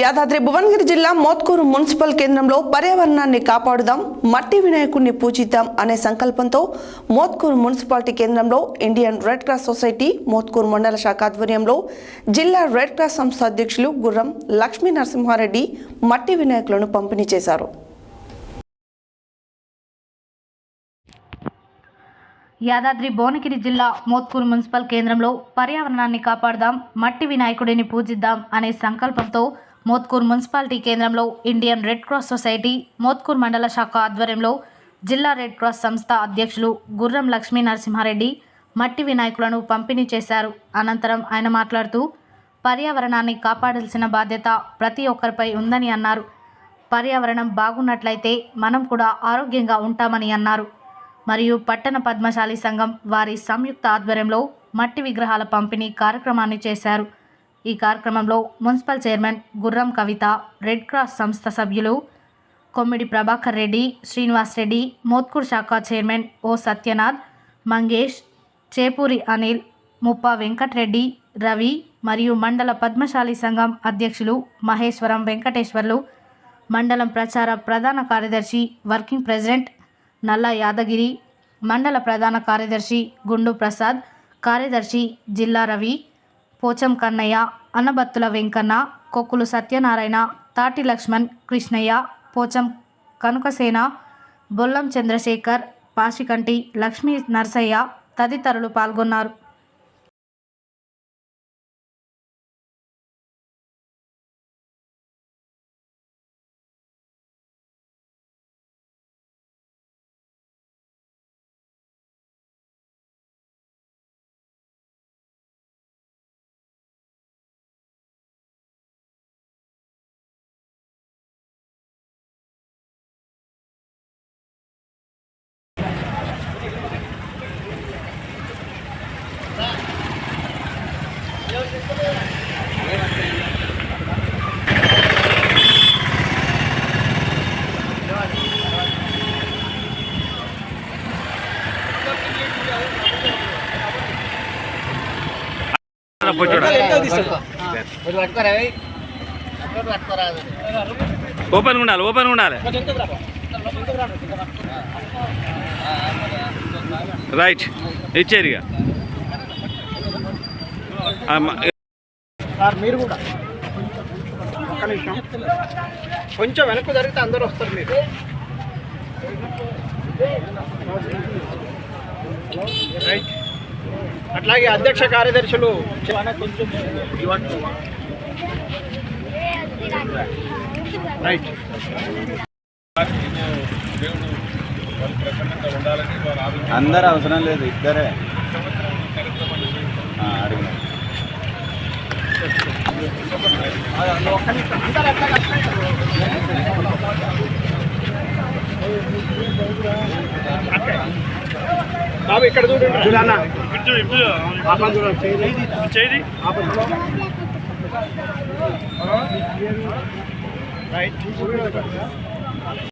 యాదాద్రి భువనగిరి జిల్లా మోత్కూరు మున్సిపల్ కేంద్రంలో పర్యావరణాన్ని కాపాడుదాం మట్టి వినాయకుడిని పూజిద్దాం అనే సంకల్పంతో మోత్కూరు మున్సిపాలిటీ కేంద్రంలో Indian red cross society Mothkur మండల శాఖ ఆధ్వర్యంలో జిల్లా రెడ్ క్రాస్ సంస్థ అధ్యక్షులు గుర్రం లక్ష్మీ నరసింహారెడ్డి మట్టి వినాయకులను పంపిణీ చేశారు. యాదాద్రి భువనగిరి జిల్లా మోత్కూరు మున్సిపల్ కేంద్రంలో పర్యావరణాన్ని కాపాడదాం మట్టి వినాయకుడిని పూజిద్దాం అనే సంకల్పంతో మోత్కూర్ మున్సిపాలిటీ కేంద్రంలో Indian red cross society Mothkur మండల శాఖ ఆధ్వర్యంలో జిల్లా రెడ్ క్రాస్ సంస్థ అధ్యక్షులు గుర్రం లక్ష్మీ నరసింహారెడ్డి మట్టి వినాయకులను పంపిణీ చేశారు. అనంతరం ఆయన మాట్లాడుతూ పర్యావరణాన్ని కాపాడాల్సిన బాధ్యత ప్రతి ఒక్కరిపై ఉందని అన్నారు. పర్యావరణం బాగున్నట్లయితే మనం కూడా ఆరోగ్యంగా ఉంటామని అన్నారు. మరియు పట్టణ పద్మశాలి సంఘం వారి సంయుక్త ఆధ్వర్యంలో మట్టి విగ్రహాల పంపిణీ కార్యక్రమాన్ని చేశారు. ఈ కార్యక్రమంలో మున్సిపల్ చైర్మన్ గుర్రం కవిత రెడ్ క్రాస్ సంస్థ సభ్యులు కొమ్మిడి ప్రభాకర్ రెడ్డి శ్రీనివాస్ రెడ్డి మోత్కూర్ శాఖ చైర్మన్ ఓ సత్యనాథ్ మంగేష్ చేపూరి అనిల్ ముప్పా వెంకట్రెడ్డి రవి మరియు మండల పద్మశాలి సంఘం అధ్యక్షులు మహేశ్వరం వెంకటేశ్వర్లు మండలం ప్రచార ప్రధాన కార్యదర్శి వర్కింగ్ ప్రెసిడెంట్ నల్ల యాదగిరి మండల ప్రధాన కార్యదర్శి గుండు ప్రసాద్ కార్యదర్శి జిల్లా రవి పోచం కన్నయ్య అన్నబత్తుల వెంకన్న కొక్కులు సత్యనారాయణ తాటి లక్ష్మణ్ కృష్ణయ్య పోచం కనుకసేన బొల్లం చంద్రశేఖర్ పాశికంటి లక్ష్మీ నరసయ్య తదితరులు పాల్గొన్నారు. ఓపెన్ ఉండాలి ఓపెన్ ఉండాలి. రైట్. ఇచ్చేది ఇక. మీరు కూడా. ఒక్క నిమిషం. కొంచెం వెనక్కు జరిగితే అందరూ వస్తారు మీరు. రైట్. అట్లాగే అధ్యక్ష కార్యదర్శులు కొంచెం? రైట్ అందరు అవసరం లేదు ఇద్దరే. బాబు ఇక్కడ చూడండి చూడన్న ఇప్పుడు చేయి రైట్